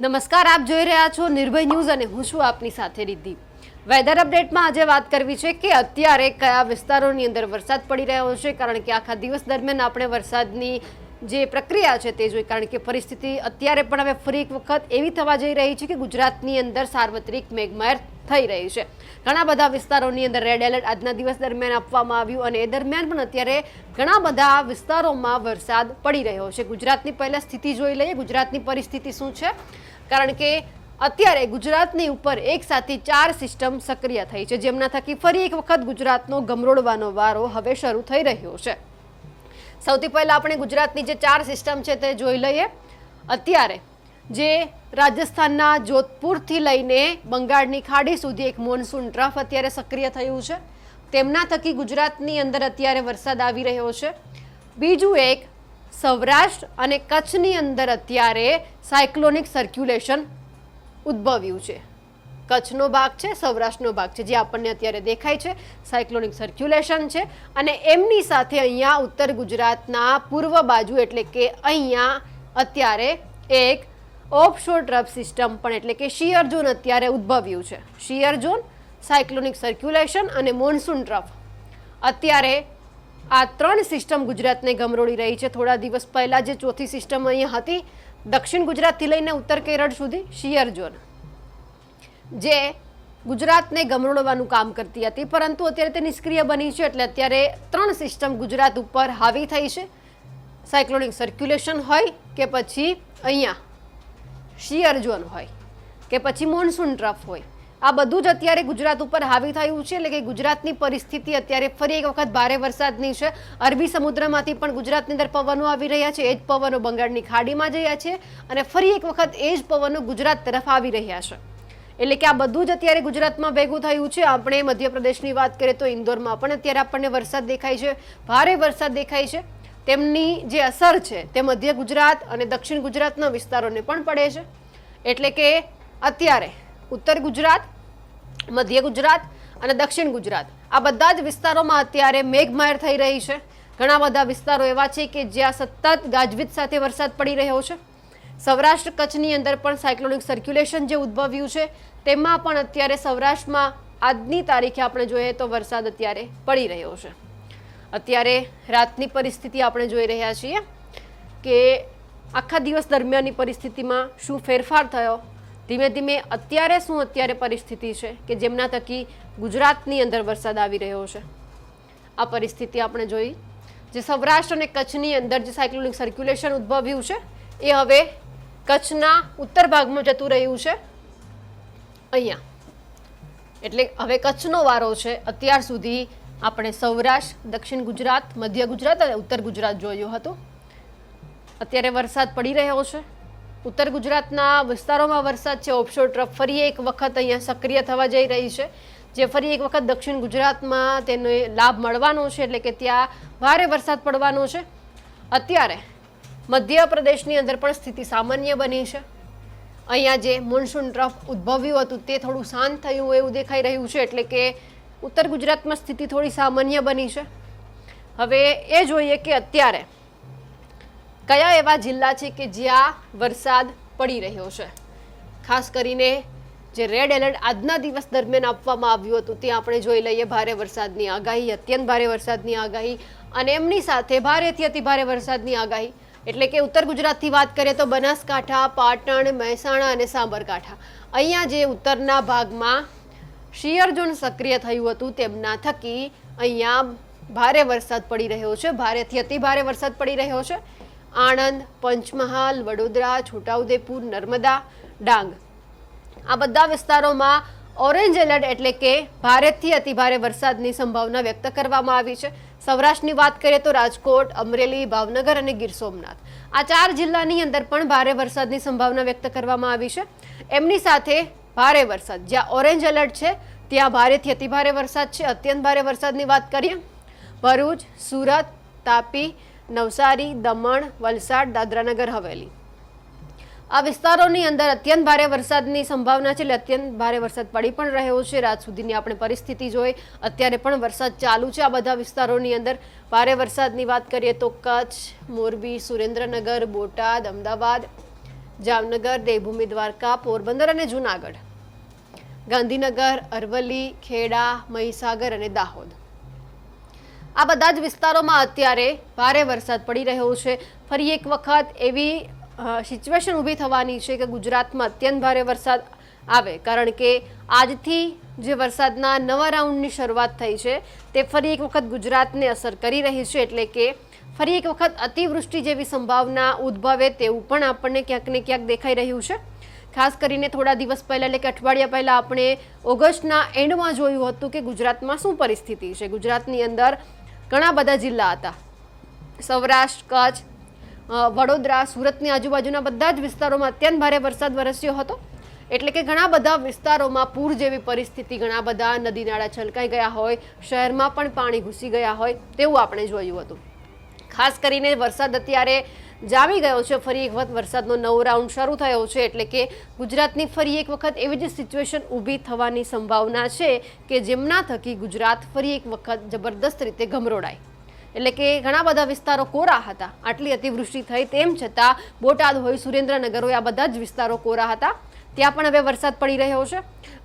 નમસ્કાર, આપ જોઈ રહ્યા છો નિર્ભય ન્યૂઝ અને હું છું આપની સાથે રિદ્ધિ. વેધર અપડેટમાં આજે વાત કરવી છે કે અત્યારે કયા વિસ્તારોની અંદર વરસાદ પડી રહ્યો છે, કારણ કે આખા દિવસ દરમિયાન આપણે વરસાદની જે પ્રક્રિયા છે તે જોઈ, કારણ કે પરિસ્થિતિ અત્યારે પણ હવે ફરી એક વખત એવી થવા જઈ રહી છે કે ગુજરાતની અંદર સાર્વત્રિક મેઘમાયર થઈ રહી છે. ઘણા બધા વિસ્તારોની અંદર રેડ એલર્ટ આજના દિવસ દરમિયાન આપવામાં આવ્યું અને એ દરમિયાન પણ અત્યારે ઘણા બધા વિસ્તારોમાં વરસાદ પડી રહ્યો છે. ગુજરાતની પહેલાં સ્થિતિ જોઈ લઈએ, ગુજરાતની પરિસ્થિતિ શું છે? કારણ કે અત્યારે ગુજરાતની ઉપર એક સાથે ચાર સિસ્ટમ સક્રિય થઈ છે. જેમના થકી ફરી એક વખત ગુજરાતનો ગમરોડવાનો વારો હવે શરૂ થઈ રહ્યો છે. સૌથી પહેલા આપણે ગુજરાતની જે ચાર સિસ્ટમ છે તે જોઈ લઈએ. અત્યારે જે રાજસ્થાનના જોધપુરથી લઈને બંગાળની ખાડી સુધી એક મોન્સૂન ટ્રફ અત્યારે સક્રિય થયું છે. તેમના થકી ગુજરાતની અંદર અત્યારે વરસાદ આવી રહ્યો છે. બીજું એક સૌરાષ્ટ્ર અને કચ્છની અંદર અત્યારે સાયક્લોનિક સર્ક્યુલેશન ઉદ્ભવ્યું છે. કચ્છનો ભાગ છે, સૌરાષ્ટ્રનો ભાગ છે, જે આપણને અત્યારે દેખાય છે. સાયક્લોનિક સર્ક્યુલેશન છે અને એમની સાથે અહીંયા ઉત્તર ગુજરાતના પૂર્વ બાજુ એટલે કે અહીંયા અત્યારે એક ઓફશોર ટ્રફ સિસ્ટમ પણ એટલે કે શિયર ઝોન અત્યારે ઉદ્ભવ્યું છે. શિયર ઝોન સાયક્લોનિક સર્ક્યુલેશન અને મોન્સૂન ટ્રફ અત્યારે આ ત્રણ સિસ્ટમ ગુજરાતને ગમરોડી રહી છે. થોડા દિવસ પહેલાં જે ચોથી સિસ્ટમ અહીંયા હતી, દક્ષિણ ગુજરાતથી લઈને ઉત્તર કેરળ સુધી, શિયર ઝોન, જે ગુજરાતને ગમરોડવાનું કામ કરતી હતી. પરંતુ અત્યારે તે નિષ્ક્રિય બની છે એટલે અત્યારે ત્રણ સિસ્ટમ ગુજરાત ઉપર હાવી થઈ છે. સાયક્લોનિક સર્ક્યુલેશન હોય કે પછી અહીંયા શિયર ઝોન હોય, કે પછી મોન્સૂન ટ્રફ હોય. આ બધું જ અત્યારે ગુજરાત ઉપર હાવી થયું છે. એટલે કે ગુજરાતની પરિસ્થિતિ અત્યારે ફરી એક વખત ભારે વરસાદની છે. અરબી સમુદ્રમાંથી પણ ગુજરાતની અંદર પવનો આવી રહ્યા છે. એ જ પવનો બંગાળની ખાડીમાં જયા છે અને ફરી એક વખત એ જ પવનો ગુજરાત તરફ આવી રહ્યા છે. એટલે કે આ બધું જ અત્યારે ગુજરાતમાં ભેગું થયું છે. આપણે મધ્યપ્રદેશની વાત કરીએ તો ઇન્દોરમાં પણ અત્યારે આપણને વરસાદ દેખાય છે. ભારે વરસાદ દેખાય છે. તેમની જે અસર છે તે મધ્ય ગુજરાત અને દક્ષિણ ગુજરાતના વિસ્તારોને પણ પડે છે. એટલે કે અત્યારે ઉત્તર ગુજરાત, મધ્ય ગુજરાત અને દક્ષિણ ગુજરાત. આ બધા જ વિસ્તારોમાં અત્યારે મેઘમહેર થઈ રહી છે. ઘણા બધા વિસ્તારો એવા છે કે જ્યાં સતત ગાજવીજ સાથે વરસાદ પડી રહ્યો છે. સૌરાષ્ટ્ર કચ્છની અંદર પણ સાયક્લોનિક સર્ક્યુલેશન જે ઉદ્ભવ્યું છે, તેમાં પણ અત્યારે સૌરાષ્ટ્રમાં આજની તારીખે આપણે જોઈએ તો વરસાદ અત્યારે પડી રહ્યો છે. અત્યારે રાતની પરિસ્થિતિ આપણે જોઈ રહ્યા છીએ કે આખા દિવસ દરમિયાનની પરિસ્થિતિમાં શું ફેરફાર થયો ધીમે ધીમે અત્યારે શું અત્યારે પરિસ્થિતિ છે કે જેમના થકી ગુજરાતની અંદર વરસાદ આવી રહ્યો છે? આ પરિસ્થિતિ આપણે જોઈ. જે સૌરાષ્ટ્ર અને કચ્છની અંદર જે સાયક્લોનિક સર્ક્યુલેશન ઉદ્ભવ્યું છે, એ હવે કચ્છના ઉત્તર ભાગમાં જતું રહ્યું છે. અહીંયા. એટલે હવે કચ્છનો વારો છે. અત્યાર સુધી આપણે સૌરાષ્ટ્ર, દક્ષિણ ગુજરાત, મધ્ય ગુજરાત અને ઉત્તર ગુજરાત જોયું હતું. અત્યારે વરસાદ પડી રહ્યો છે. ઉત્તર ગુજરાતના વિસ્તારોમાં વરસાદ છે. ઓફશોર ટ્રફ ફરી એક વખત અહીંયા સક્રિય થવા જઈ રહી છે. જે ફરી એક વખત દક્ષિણ ગુજરાતમાં તેનો લાભ મળવાનો છે, એટલે કે ત્યાં ભારે વરસાદ પડવાનો છે. અત્યારે મધ્યપ્રદેશની અંદર પણ સ્થિતિ સામાન્ય બની છે. અહીંયા જે મોન્સૂન ટ્રફ ઉદ્ભવ્યું હતું તે થોડું શાંત થયું એવું દેખાઈ રહ્યું છે, એટલે કે ઉત્તર ગુજરાતમાં સ્થિતિ થોડી સામાન્ય બની છે. હવે એ જોઈએ કે અત્યારે કયા એવા જિલ્લા છે કે જ્યાં વરસાદ પડી રહ્યો છે? ખાસ કરીને જે રેડ એલર્ટ આજના દિવસ દરમિયાન આપવામાં આવ્યું હતું, તે આપણે જોઈ લઈએ. ભારે વરસાદની આગાહી, અત્યંત ભારે વરસાદની આગાહી અને એમની સાથે ભારેથી અતિ ભારે વરસાદની આગાહી. એટલે કે ઉત્તર ગુજરાતથી વાત કરીએ તો બનાસકાંઠા, પાટણ, મહેસાણા અને સાબરકાંઠા. અહીંયા જે ઉત્તરના ભાગમાં શિયર ઝોન સક્રિય થયું હતું, તેમના થકી અહીંયા ભારે વરસાદ પડી રહ્યો છે. ભારેથી અતિ ભારે વરસાદ પડી રહ્યો છે. આણંદ, પંચમહાલ, વડોદરા, છોટાઉદેપુર, નર્મદા, ડાંગ. આ બધા વિસ્તારોમાં ઓરેન્જ એલર્ટ એટલે કે ભારેથી અતિભારે વરસાદની સંભાવના વ્યક્ત કરવામાં આવી છે. સૌરાષ્ટ્રની વાત કરીએ તો રાજકોટ, અમરેલી, ભાવનગર અને ગીર સોમનાથ. આ ચાર જિલ્લાની અંદર પણ ભારે વરસાદની સંભાવના વ્યક્ત કરવામાં આવી છે. એમની સાથે ભારે વરસાદ. જ્યાં ઓરેન્જ એલર્ટ છે, ત્યાં ભારેથી અતિભારે વરસાદ છે. અત્યંત ભારે વરસાદની વાત કરીએ, ભરૂચ, સુરત, તાપી નવસારી, દમણ, વલસાડ, દાદરાનગર, હવેલી. આ વિસ્તારોની અંદર અત્યંત ભારે વરસાદની સંભાવના છે. એટલે અત્યંત ભારે વરસાદ પડી પણ રહ્યો છે. રાત સુધીની આપણે પરિસ્થિતિ જોઈ. અત્યારે પણ વરસાદ ચાલુ છે આ બધા વિસ્તારોની અંદર. ભારે વરસાદની વાત કરીએ તો કચ્છ, મોરબી, સુરેન્દ્રનગર, બોટાદ, અમદાવાદ, જામનગર, દેવભૂમિ, દ્વારકા, પોરબંદર અને જૂનાગઢ. ગાંધીનગર, અરવલ્લી, ખેડા, મહીસાગર અને દાહોદ. આ બધા જ વિસ્તારોમાં અત્યારે ભારે વરસાદ પડી રહ્યો છે. ફરી એક વખત એવી સિચ્યુએશન ઊભી થવાની છે કે ગુજરાતમાં અત્યંત ભારે વરસાદ આવે. કારણ કે આજથી જે વરસાદના નવા રાઉન્ડની શરૂઆત થઈ છે, તે ફરી એક વખત ગુજરાતને અસર કરી રહી છે. એટલે કે ફરી એક વખત અતિવૃષ્ટિ જેવી સંભાવના ઉદ્ભવે તેવું પણ આપણને ક્યાંક ને ક્યાંક દેખાઈ રહ્યું છે. ખાસ કરીને થોડા દિવસ પહેલાં એટલે કે અઠવાડિયા પહેલાં આપણે ઓગસ્ટના એન્ડમાં જોયું હતું કે ગુજરાતમાં શું પરિસ્થિતિ છે. ગુજરાતની અંદર ઘણા બધા જિલ્લા હતા. સૌરાષ્ટ્ર, કચ્છ વડોદરા, સુરતની આજુબાજુના બધા જ વિસ્તારોમાં અત્યંત ભારે વરસાદ વરસ્યો હતો. એટલે કે ઘણા બધા વિસ્તારોમાં પૂર જેવી પરિસ્થિતિ, ઘણા બધા નદી નાળા છલકાઈ ગયા હોય, શહેરમાં પણ પાણી ઘૂસી ગયા હોય તેવું આપણે જોયું હતું. ખાસ કરીને વરસાદ અત્યારે જામી ગયો છે. ફરી એક વખત વરસાદનો નવો રાઉન્ડ શરૂ થયો છે. એટલે કે ગુજરાતની ફરી એક વખત એવી જ સિચ્યુએશન ઊભી થવાની સંભાવના છે કે જેમના થકી ગુજરાત ફરી એક વખત જબરદસ્ત રીતે ગમરોડાય. એટલે કે ઘણા બધા વિસ્તારો કોરા હતા. આટલી અતિવૃષ્ટિ થઈ તેમ છતાં બોટાદ હોય, સુરેન્દ્રનગર હોય, આ બધા જ વિસ્તારો કોરા હતા. ત્યાં પણ હવે વરસાદ પડી રહ્યો છે.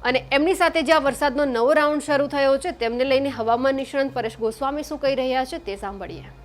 અને એમની સાથે જે આ વરસાદનો નવો રાઉન્ડ શરૂ થયો છે, તેમને લઈને હવામાન નિષ્ણાંત પરેશ ગોસ્વામી શું કહી રહ્યા છે તે સાંભળીએ.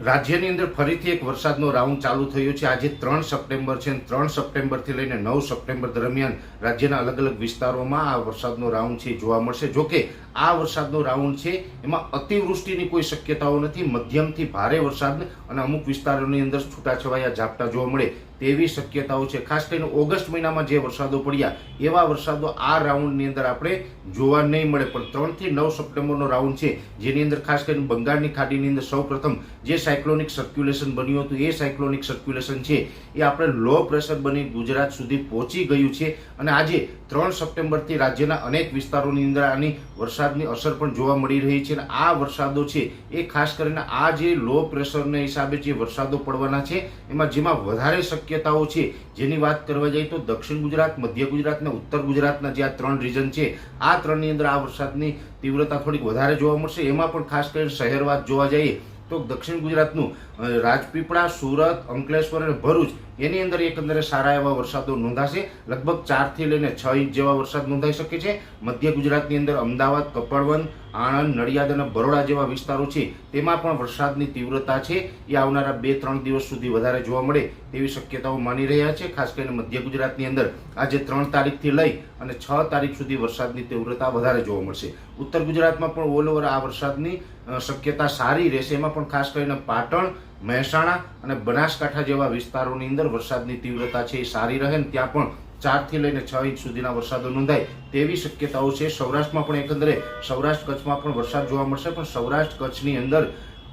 રાજ્યની અંદર ફરીથી એક વરસાદનો રાઉન્ડ ચાલુ થયો છે. આજે ત્રણ સપ્ટેમ્બર છે ત્રણ સપ્ટેમ્બરથી લઈને નવ સપ્ટેમ્બર દરમિયાન રાજ્યના અલગ અલગ વિસ્તારોમાં આ વરસાદનો રાઉન્ડ છે જોવા મળશે. જોકે આ વરસાદનો રાઉન્ડ છે, એમાં અતિવૃષ્ટિની કોઈ શક્યતાઓ નથી. મધ્યમથી ભારે વરસાદ અને અમુક વિસ્તારોની અંદર છૂટાછવાયા ઝાપટા જોવા મળે. તેવી શક્યતાઓ છે. ખાસ કરીને ઓગસ્ટ મહિનામાં જે વરસાદો પડ્યા, એવા વરસાદો આ રાઉન્ડની અંદર આપણે જોવા નહીં મળે. પણ ત્રણથી નવ સપ્ટેમ્બરનો રાઉન્ડ છે. જેની અંદર ખાસ કરીને બંગાળની ખાડીની અંદર સૌપ્રથમ જે સાયક્લોનિક સર્ક્યુલેશન બન્યું હતું, એ સાયક્લોનિક સર્ક્યુલેશન છે. એ આપણે લો પ્રેશર બની ગુજરાત સુધી પહોંચી ગયું છે. અને આજે ત્રણ સપ્ટેમ્બરથી રાજ્યના અનેક વિસ્તારોની અંદર આની વરસાદની અસર પણ જોવા મળી રહી છે. અને આ વરસાદો છે, એ ખાસ કરીને આ જે લો પ્રેશરના હિસાબે જે વરસાદો પડવાના છે, એમાં જેમાં વધારે શક્યતાઓ છે. જેની વાત કરવા જઈએ તો દક્ષિણ ગુજરાત, મધ્ય ગુજરાત અને ઉત્તર ગુજરાતના જે આ ત્રણ રીજન છે, આ ત્રણની અંદર આ વરસાદની તીવ્રતા થોડીક વધારે જોવા મળશે. એમાં પણ ખાસ કરીને શહેરવાદ જોવા જઈએ તો દક્ષિણ ગુજરાતનું રાજપીપળા, સુરત, અંકલેશ્વર અને ભરૂચ એની અંદર એકંદરે સારા એવા વરસાદો નોંધાશે. લગભગ ચારથી લઈને છ ઇંચ જેવા વરસાદ નોંધાઈ શકે છે. મધ્ય ગુજરાતની અંદર અમદાવાદ, કપડવંત આણંદ, નડિયાદ અને બરોડા જેવા વિસ્તારો છે, તેમાં પણ વરસાદની તીવ્રતા છે. એ આવનારા બે ત્રણ દિવસ સુધી વધારે જોવા મળે તેવી શક્યતાઓ માની રહ્યા છે, ખાસ કરીને મધ્ય ગુજરાતની અંદર. આજે ત્રણ તારીખથી લઈ અને છ તારીખ સુધી વરસાદની તીવ્રતા વધારે જોવા મળશે. ઉત્તર ગુજરાતમાં પણ ઓલ ઓવર આ વરસાદની શક્યતા સારી રહેશે. એમાં પણ ખાસ કરીને પાટણ મહેસાણા અને બનાસકાંઠા જેવા વિસ્તારોની અંદર વરસાદની તીવ્રતા છે એ સારી રહે ને ત્યાં પણ ચારથી લઈને છ ઇંચ સુધીના વરસાદો નોંધાય તેવી શક્યતાઓ છે. સૌરાષ્ટ્રમાં પણ એકંદરે સૌરાષ્ટ્ર કચ્છમાં પણ વરસાદ જોવા મળશે, પણ સૌરાષ્ટ્ર કચ્છની અંદર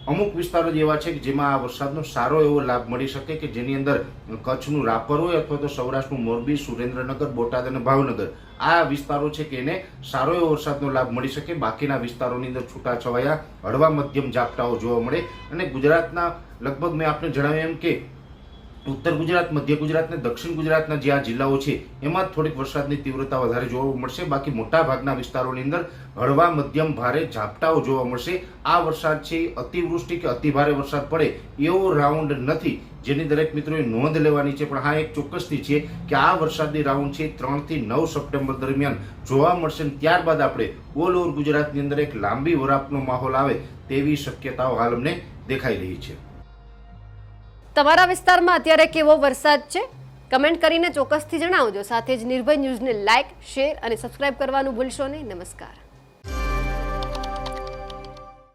અમુક વિસ્તારો એવા છે કે જેમાં આ વરસાદનો સારો એવો લાભ મળી શકે કે જેની અંદર કચ્છનું રાપર હોય અથવા તો સૌરાષ્ટ્રનું મોરબી, સુરેન્દ્રનગર, બોટાદ અને ભાવનગર. આ વિસ્તારો છે કે એને સારો એવો વરસાદનો લાભ મળી શકે. બાકીના વિસ્તારોની અંદર છૂટાછવાયા, હળવા મધ્યમ ઝાપટાઓ જોવા મળે. અને ગુજરાતના લગભગ મેં આપને જણાવ્યું એમ કે ઉત્તર ગુજરાત, મધ્ય ગુજરાત અને દક્ષિણ ગુજરાતના જે આ જિલ્લાઓ છે, એમાં થોડીક વરસાદની તીવ્રતા વધારે જોવા મળશે. બાકી મોટા ભાગના વિસ્તારોની અંદર હળવા, મધ્યમ, ભારે ઝાપટાઓ જોવા મળશે. આ વરસાદ છે અતિવૃષ્ટિ કે અતિભારે વરસાદ પડે એવો રાઉન્ડ નથી, જેની દરેક મિત્રોએ નોંધ લેવાની છે. પણ હા, એક ચોક્કસથી છે કે આ વરસાદની રાઉન્ડ છે ત્રણથી નવ સપ્ટેમ્બર દરમિયાન જોવા મળશે ત્યારબાદ આપણે ઓલ ઓવર ગુજરાતની અંદર એક લાંબી વરાપનો માહોલ આવે તેવી શક્યતાઓ હાલ અમને દેખાઈ રહી છે. તમારા વિસ્તારમાં અત્યારે કેવો વરસાદ છે? કમેન્ટ કરીને ચોક્કસથી જણાવજો. સાથે જ નિર્ભય ન્યૂઝને લાઇક શેર અને સબસ્ક્રાઇબ કરવાનું ભૂલશો નહીં. નમસ્કાર.